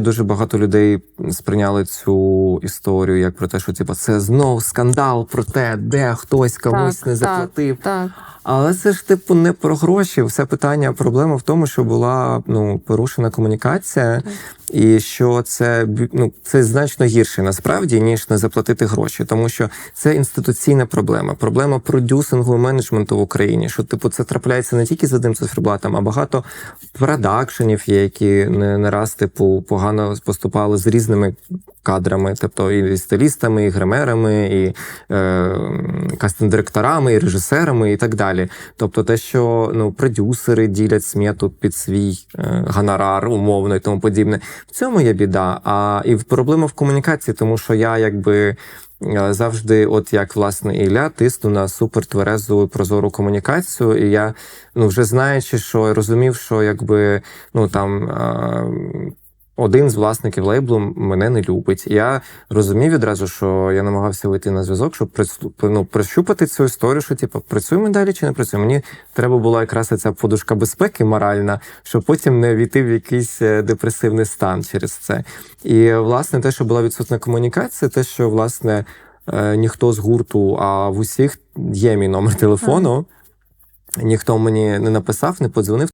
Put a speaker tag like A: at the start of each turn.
A: Дуже багато людей сприйняли цю історію як про те, що типу, це знов скандал про те, де хтось комусь
B: Так,
A: не
B: так.
A: заплатив.
B: Так.
A: Але це ж типу не про гроші. Все питання, проблема в тому, що була ну порушена комунікація, і що це ну це значно гірше насправді ніж не заплатити гроші, тому що це інституційна проблема, проблема продюсингу менеджменту в Україні. Що типу це трапляється не тільки з одним циферблатом, а багато продакшенів є, які не, не раз типу погано поступали з різними кадрами, тобто і стилістами, і гримерами, і е, кастинг-директорами, і режисерами, і так далі. Тобто, те, що ну продюсери ділять смету під свій е, гонорар, умовно і тому подібне. В цьому є біда. А і проблема в комунікації, тому що я якби. е, Завжди, от як власне Ілля, тисну на супертверезу прозору комунікацію, і я ну вже знаючи, що розумів, що якби ну там е, один з власників лейблу мене не любить. Я розумів відразу, що я намагався вийти на зв'язок, щоб ну, прощупати цю історію, що типу, працюємо далі чи не працюємо. Мені треба була якраз ця подушка безпеки моральна, щоб потім не війти в якийсь е, депресивний стан через це. І власне те, що була відсутня комунікація, те, що власне е, ніхто з гурту, а в усіх є мій номер телефону. Ніхто мені не написав, не подзвонив.